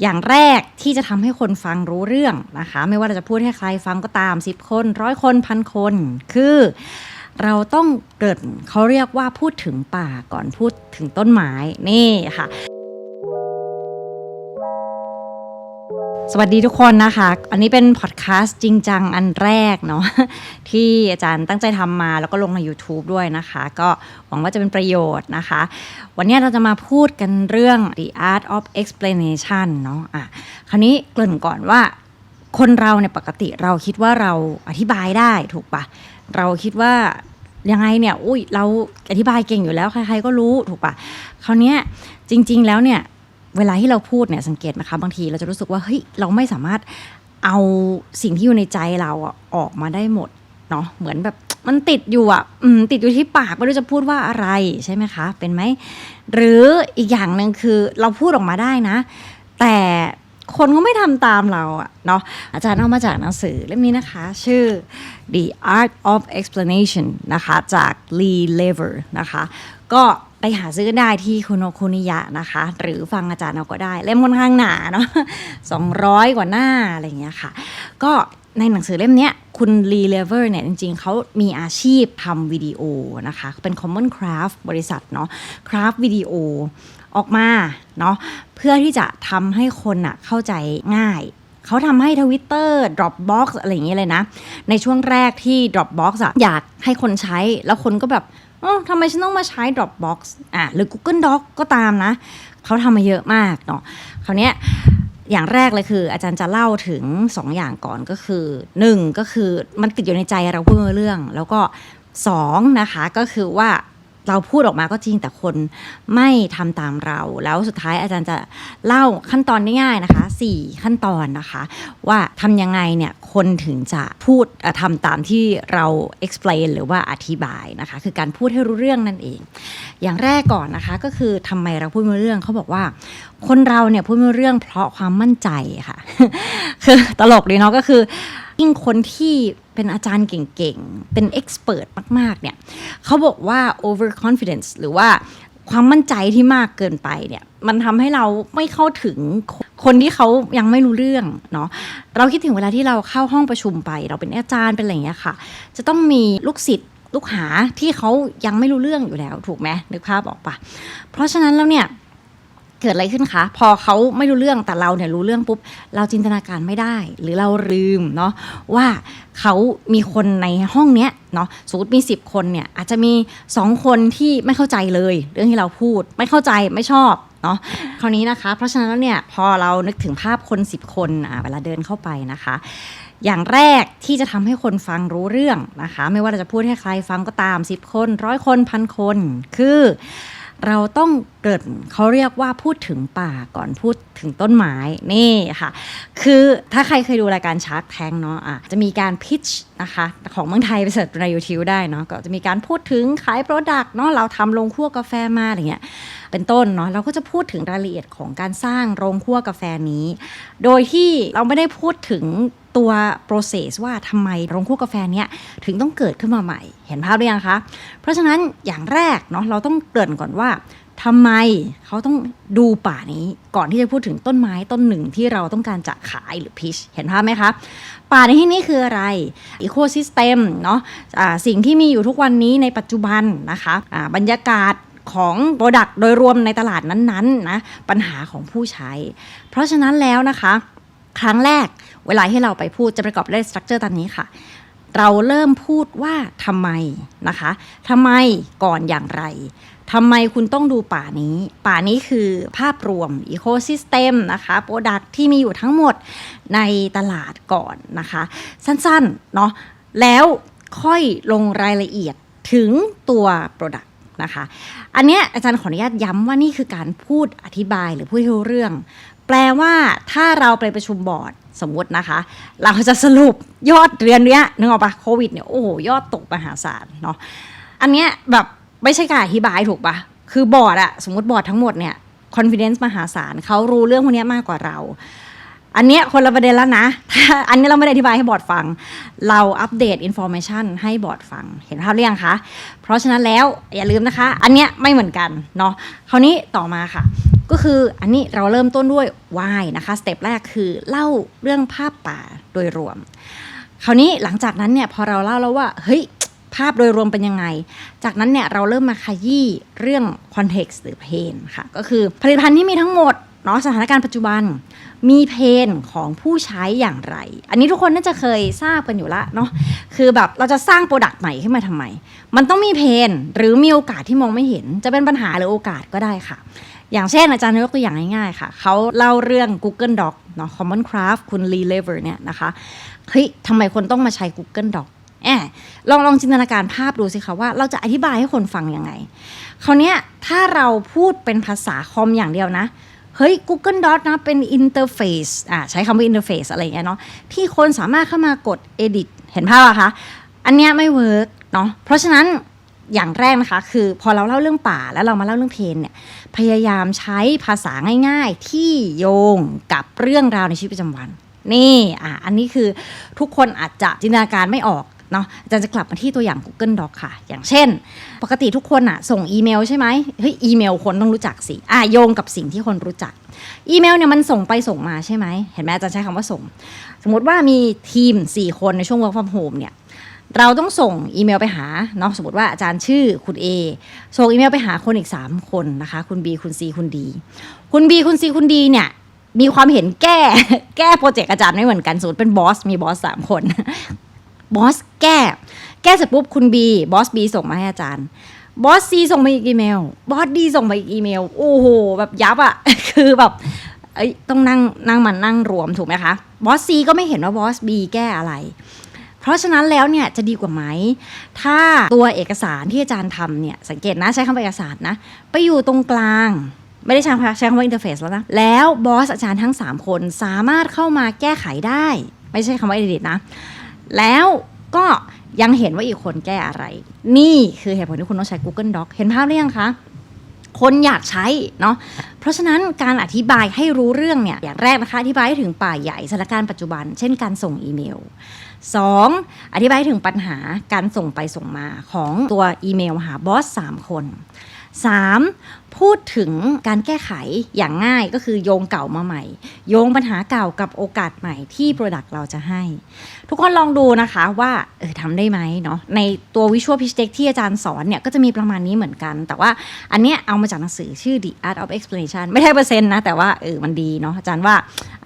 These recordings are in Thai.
อย่างแรกที่จะทำให้คนฟังรู้เรื่องนะคะ ไม่ว่าเราจะพูดให้ใครฟังก็ตาม 10 คนร้อยคนพันคน คือเราต้องเกิดเขาเรียกว่าพูดถึงป่าก่อนพูดถึงต้นไม้นี่ค่ะ สวัสดีทุกคนนะคะ อันนี้เป็นพอดแคสต์จริงจังอันแรกเนาะที่อาจารย์ตั้งใจทำมาแล้วก็ลงใน YouTube ด้วยนะคะ ก็หวังว่าจะเป็นประโยชน์นะคะ วันนี้เราจะมาพูดกันเรื่อง the art of explanation เนาะอะคราวนี้เกริ่นก่อนว่า คนเราเนี่ยปกติเราคิดว่าเราอธิบายได้ถูกปะเราคิดว่ายังไงเนี่ย อุ้ยเราอธิบายเก่งอยู่แล้วใครๆก็รู้ถูกปะคราวนี้จริง ๆ แล้วเนี่ย เวลาที่เราพูดเนี่ยสังเกตนะคะบางทีเราจะรู้สึกว่าเฮ้ยเราไม่สามารถเอาสิ่งที่อยู่ในใจเราอะออกมาได้หมดเนาะเหมือนแบบมันติดอยู่อะอติดอยู่ที่ปากไม่รู้จะพูดว่าอะไรใช่ไหมคะ เป็นไหมหรืออีกอย่างหนึ่งคือเราพูดออกมาได้นะ แต่คนก็ไม่ทำตามเราอะเนาะอาจารย์เอามาจากหนังสือเล่มนี้นะคะ ชื่อ The Art of Explanation นะคะ จาก Lee Lever นะคะ ก็ ไปหาซื้อได้ที่คุโนคุนิยะนะคะ หรือฟังอาจารย์เอาก็ได้ เล่มค่อนข้างหนาเนาะ200กว่าหน้าอะไรอย่างเงี้ยค่ะ ก็ในหนังสือเล่มเนี้ยคุณลีเลเวอร์เนี่ยจริงๆ เขามีอาชีพทำวิดีโอนะคะ เป็น Common Craft บริษัทเนาะคราฟวิดีโอออกมาเนาะเพื่อที่จะทำให้คนอะเข้าใจง่าย เขาทำให้ Twitter Dropbox อะไรอย่างเงี้ยเลยนะ ในช่วงแรกที่ Dropbox อะอยากให้คนใช้แล้วคนก็แบบ อ๋อทำไมฉันต้องมาใช้ Dropbox อะหรือ Google Doc ก็ตามนะ เขาทำมาเยอะมากเนาะคราวนี้อย่างแรกเลยคือ อาจารย์จะเล่าถึง 2 อย่างก่อนก็คือ 1 ก็คือมันติดอยู่ในใจเราพูดเรื่อง แล้วก็ 2 นะคะก็คือว่า เราพูดออกมาก็จริงแต่คนไม่ทำตามเรา แล้วสุดท้ายอาจารย์จะเล่าขั้นตอนง่ายๆนะคะ4ขั้นตอนนะคะ ว่าทำยังไงเนี่ยคนถึงจะพูดเอ่อทำตามที่เรา explain หรือว่าอธิบายนะคะ คือการพูดให้รู้เรื่องนั่นเอง อย่างแรกก่อนนะคะก็คือทำไมเราพูดไม่รู้เรื่องเขาบอกว่า คนเราเนี่ยพูดไม่รู้เรื่องเพราะความมั่นใจค่ะคือตลกดีเนาะก็คือยิ่งคนที่ เป็นอาจารย์เก่งๆ เป็นเอ็กซ์เพรสมากๆเนี่ยเขาบอกว่า over confidence หรือว่าความมั่นใจที่มากเกินไปเนี่ยมันทำให้เราไม่เข้าถึงคนที่เขายังไม่รู้เรื่องเนาะเราคิดถึงเวลาที่เราเข้าห้องประชุมไป เราเป็นอาจารย์เป็นอะไรอย่างเงี้ยค่ะ จะต้องมีลูกศิษย์ลูกหาที่เขายังไม่รู้เรื่องอยู่แล้ว ถูกไหมนึกภาพออกปะเพราะฉะนั้นแล้วเนี่ย เกิดอะไรขึ้นคะ พอเขาไม่รู้เรื่องแต่เราเนี่ยรู้เรื่องปุ๊บ เราจินตนาการไม่ได้ หรือเราลืมเนาะว่าเขามีคนในห้องเนี้ยเนาะสมมติมี 10 คนเนี่ยอาจจะมี 2 คนที่ไม่เข้าใจเลย เรื่องที่เราพูดไม่เข้าใจไม่ชอบเนาะคราวนี้นะคะ เพราะฉะนั้นเนี่ยพอเรานึกถึงภาพคน 10 คนอ่าเวลาเดินเข้าไปนะคะ อย่างแรกที่จะทำให้คนฟังรู้เรื่องนะคะ ไม่ว่าเราจะพูดให้ใครฟังก็ตาม 10 คนร้อยคนพันคนคือ เราต้องเกิดเขาเรียกว่าพูดถึงป่าก่อนพูดถึงต้นไม้นี่ค่ะ คือถ้าใครเคยดูรายการชาร์ k แทงเนาะอะจะมีการพิชนะคะของเมืองไทยไปเสิร์ชใน YouTube ได้เนาะก็จะมีการพูดถึงขายโปรดักต์เนาะเราทำโรงคั่วกาแฟมาอะไรเงี้ยเป็นต้นเนาะเราก็จะพูดถึงรายละเอียดของการสร้างโรงคั่วกาแฟนี้ โดยที่เราไม่ได้พูดถึง ตัว process ว่าทำไมโรงคั่วกาแฟเนี้ยถึงต้องเกิดขึ้นมาใหม่ เห็นภาพหรือยังคะ เพราะฉะนั้นอย่างแรกเนาะเราต้องเกริ่นก่อนว่าทำไมเขาต้องดูป่านี้ก่อนที่จะพูดถึงต้นไม้ต้นหนึ่งที่เราต้องการจะขายหรือพิชเห็นภาพไหมคะป่าในที่นี้คืออะไรอีโคซิสเต็มเนาะะสิ่งที่มีอยู่ทุกวันนี้ในปัจจุบันนะคะะบรรยากาศของโปรดักต์โดยรวมในตลาดนั้นๆนะปัญหาของผู้ใช้ เพราะฉะนั้นแล้วนะคะ ครั้งแรกเวลาที่เราไปพูดจะประกอบด้วยสตรัคเจอร์ตามนี้ค่ะ เราเริ่มพูดว่าทำไมนะคะทำไมก่อนอย่างไรทำไมคุณต้องดูป่านี้ ป่านี้คือภาพรวมอีโคซิสเต็มนะคะโปรดักที่มีอยู่ทั้งหมดในตลาดก่อนนะคะ สั้นๆเนาะแล้วค่อยลงรายละเอียดถึงตัว Product นะคะ อันเนี้ยอาจารย์ขออนุญาตย้ำว่านี่คือการพูดอธิบายหรือพูดให้รู้เรื่อง แปลว่าถ้าเราไปประชุมบอร์ดสมมตินะคะ เราจะสรุปยอดเรียนเนี้ยนึกออกปะโควิดเนี่ยโอ้โหยอดตกมหาศาลเนาะอันเนี้ยแบบไม่ใช่การอธิบายถูกปะคือบอร์ดอะสมมติบอร์ดทั้งหมดเนี่ย confidence มหาศาลเขารู้เรื่องพวกนี้มากกว่าเรา อันเนี้ยคนละประเด็นแล้วนะ อันนี้เราไม่ได้อธิบายให้บอร์ดฟัง เราอัปเดตอินโฟ a t ชันให้บอร์ดฟัง เห็นภาพหรือยังคะ เพราะฉะนั้นแล้วอย่าลืมนะคะ อันเนี้ยไม่เหมือนกันเนาะ คราวนี้ต่อมาค่ะ ก็คืออันนี้เราเริ่มต้นด้วย why นะคะ สเต็ปแรกคือเล่าเรื่องภาพป่าโดยรวม คราวนี้หลังจากนั้นเนี่ยพอเราเล่าแล้วว่า เฮ้ยภาพโดยรวมเป็นยังไง จากนั้นเนี่ยเราเริ่มมาขยี้เรื่อง context หรือ pain ค่ะ ก็คือผลิตภัณฑ์ที่มีทั้งหมด เนาะสถานการณ์ปัจจุบันมีเพนของผู้ใช้อย่างไร อันนี้ทุกคนน่าจะเคยทราบกันอยู่ละเนาะคือแบบเราจะสร้างโปรดักต์ใหม่ขึ้นมาทำไม มันต้องมีเพนหรือมีโอกาสที่มองไม่เห็น จะเป็นปัญหาหรือโอกาสก็ได้ค่ะ อย่างเช่นอาจารย์ยกตัวอย่างง่ายๆค่ะ เขาเล่าเรื่อง Google Doc เนาะ Common Craft คุณ Lee Lever เนี่ยนะคะเฮ้ยทำไมคนต้องมาใช้ Google Doc แอบลองลองจินตนาการภาพดูสิคะว่าเราจะอธิบายให้คนฟังยังไง คราวนี้ถ้าเราพูดเป็นภาษาคอมอย่างเดียวนะ เฮ้ย Google Docs นะเป็นอินเทอร์เฟซอ่าใช้คำว่าอินเทอร์เฟซอะไรเงี้ยเนาะที่คนสามารถเข้ามากด edit เห็นภาพอะคะ อันเนี้ยไม่เวิร์กเนาะเพราะฉะนั้นอย่างแรกนะคะ คือพอเราเล่าเรื่องป่าแล้วเรามาเล่าเรื่องเพลนเนี่ยพยายามใช้ภาษาง่ายๆ ที่โยงกับเรื่องราวในชีวิตประจำวัน นี่อะอันนี้คือทุกคนอาจจะจินตนาการไม่ออก เนาะอาจารย์จะกลับมาที่ตัวอย่าง Google Doc ค่ะ อย่างเช่น ปกติทุกคนอะส่งอีเมลใช่ไหมเฮ้ยอีเมลคนต้องรู้จักสิอะโยงกับสิ่งที่คนรู้จัก อีเมลเนี่ยมันส่งไปส่งมาใช่ไหมเห็นไหมอาจารย์ใช้คำว่าส่ง สมมติว่ามีทีม 4 คนในช่วง work from home เนี่ยเราต้องส่งอีเมลไปหาเนาะสมมติว่าอาจารย์ชื่อคุณ A ส่งอีเมลไปหาคนอีก 3 คนนะคะ คุณ B คุณ C คุณ D คุณ B คุณ C คุณ D เนี่ยมีความเห็นแก้แก้โปรเจกต์อาจารย์ไม่เหมือนกันสมมติเป็นบอสมีบอสสามคน บอสแก้ แก้เสร็จปุ๊บคุณ B บอส B ส่งมาให้อาจารย์บอส C ส่งมาอีกอีเมล บอส D ส่งมาอีกอีเมล โอ้โห แบบยับอะคือแบบเอ้ต้องนั่งนั่งมันนั่งรวมถูกไหมคะ บอส C ก็ไม่เห็นว่าบอส B แก้อะไร เพราะฉะนั้นแล้วเนี่ยจะดีกว่าไหม ถ้าตัวเอกสารที่อาจารย์ทำเนี่ย สังเกตนะใช้คำว่าเอกสารนะ ไปอยู่ตรงกลาง ไม่ได้ใช้คำใช้คำว่าอินเทอร์เฟซแล้วนะ แล้วบอสอาจารย์ทั้ง 3 คนสามารถเข้ามาแก้ไขได้ ไม่ใช่คำว่า edit นะ แล้วก็ยังเห็นว่าอีกคนแก้อะไร นี่คือเหตุผลที่คุณต้องใช้ Google Doc เห็นภาพหรือยังคะ คนอยากใช้เนาะ เพราะฉะนั้นการอธิบายให้รู้เรื่องเนี่ย อย่างแรกนะคะ อธิบายถึงป่าใหญ่สถานการณ์ปัจจุบัน เช่นการส่งอีเมล 2. อธิบายถึงปัญหาการส่งไปส่งมาของตัวอีเมลหาบอส3คน 3. พูดถึงการแก้ไขอย่างง่ายก็คือโยงเก่ามาใหม่ โยงปัญหาเก่ากับโอกาสใหม่ที่ Product เราจะให้ ทุกคนลองดูนะคะว่าเออทำได้ไหมเนาะในตัว Visual Pitch Deck ที่อาจารย์สอนเนี่ยก็จะมีประมาณนี้เหมือนกัน แต่ว่าอันเนี้ยเอามาจากหนังสือชื่อ The Art of Explanation ไม่ใช่เปอร์เซ็นต์นะ แต่ว่าเออมันดีเนาะอาจารย์ว่า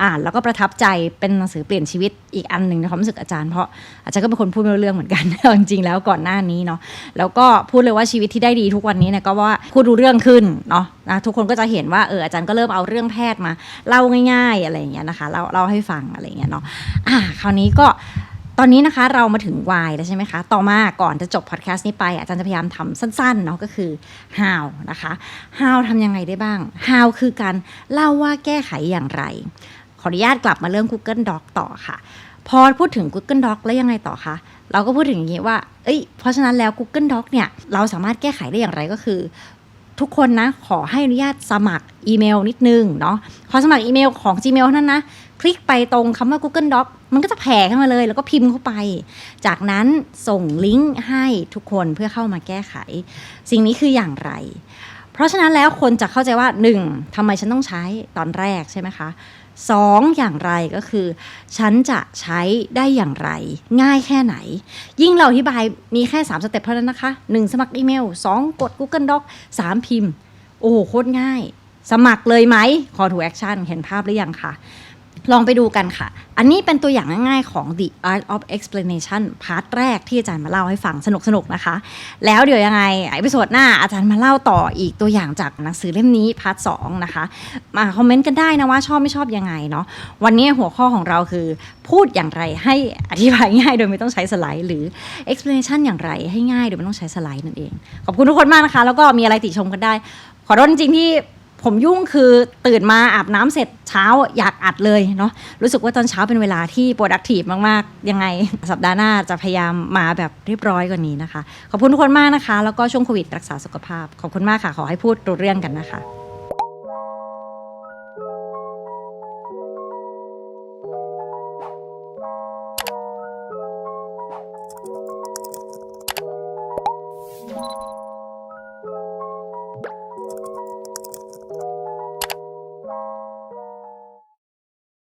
อ่านแล้วก็ประทับใจเป็นหนังสือเปลี่ยนชีวิตอีกอันหนึ่งในความรู้สึกอาจารย์เพราะอาจารย์ก็เป็นคนพูดไม่รู้เรื่องเหมือนกันจริงๆแล้วก่อนหน้านี้เนาะแล้วก็พูดเลยว่าชีวิตที่ได้ดีทุกวันนี้เนี่ยก็ว่าพูดรู้เรื่องขึ้นเนาะนะทุกคนก็จะเห็นว่าเอออาจารย์ก็เริ่มเอาเรื่องแพทย์มาเล่าง่ายๆอะไรอย่างเงี้ยนะคะเล่าเล่าให้ฟังอะไรอย่างเงี้ยเนาะอ่าคราวนี้ก็ตอนนี้นะคะเรามาถึง why แล้วใช่ไหมคะ ต่อมาก่อนจะจบพอดแคสต์นี้ไป อาจารย์จะพยายามทำสั้นๆเนาะก็คือ how นะคะ how ทำยังไงได้บ้าง how คือการเล่าว่าแก้ไขอย่างไร ขออนุญาตกลับมาเรื่อง Google Doc ต่อค่ะ พอพูดถึง Google Doc แล้วยังไงต่อคะเราก็พูดถึงอย่างนี้ว่า เอ้ย เพราะฉะนั้นแล้ว Google Doc เนี่ย เราสามารถแก้ไขได้อย่างไรก็คือ ทุกคนนะขอให้อนุญาตสมัครอีเมลนิดนึงเนาะขอสมัครอีเมลของ Gmail เท่านั้นนะ คลิกไปตรงคำว่า Google Doc มันก็จะแผ่ขึ้นมาเลย แล้วก็พิมพ์เข้าไป จากนั้นส่งลิงก์ให้ทุกคนเพื่อเข้ามาแก้ไข สิ่งนี้คืออย่างไร เพราะฉะนั้นแล้วคนจะเข้าใจว่า 1. ทำไมฉันต้องใช้ตอนแรกใช่ไหมคะ สองอย่างไรก็คือ ฉันจะใช้ได้อย่างไร ง่ายแค่ไหน ยิ่งเราอธิบายมีแค่ 3 สเต็ปเท่านั้นนะคะ 1. สมัครอีเมล 2. กด Google Doc 3. พิมพ์ โอ้โหโคตรง่าย สมัครเลยไหม Call to action เห็นภาพหรือยังคะ ลองไปดูกันค่ะ อันนี้เป็นตัวอย่างง่ายๆของ The Art of Explanation พาร์ทแรกที่อาจารย์มาเล่าให้ฟังสนุกๆนะคะ แล้วเดี๋ยวยังไงไอพิโซดหน้าอาจารย์มาเล่าต่ออีกตัวอย่างจากหนังสือเล่มนี้พาร์ทสองนะคะ มาคอมเมนต์กันได้นะว่าชอบไม่ชอบยังไงเนาะ วันนี้หัวข้อของเราคือพูดอย่างไรให้อธิบายง่ายโดยไม่ต้องใช้สไลด์หรือ explanation อย่างไรให้ง่ายโดยไม่ต้องใช้สไลด์นั่นเอง ขอบคุณทุกคนมากนะคะ แล้วก็มีอะไรติชมกันได้ ขอโทษจริงที่ ผมยุ่งคือตื่นมาอาบน้ำเสร็จเช้าอยากอัดเลยเนาะรู้สึกว่าตอนเช้าเป็นเวลาที่ productive มาก ๆ ยังไง สัปดาห์หน้าจะพยายามมาแบบเรียบร้อยกว่านี้นะคะ ขอบคุณทุกคนมากนะคะ แล้วก็ช่วงโควิดรักษาสุขภาพ ขอบคุณมากค่ะ ขอให้พูดรู้เรื่องกันนะคะ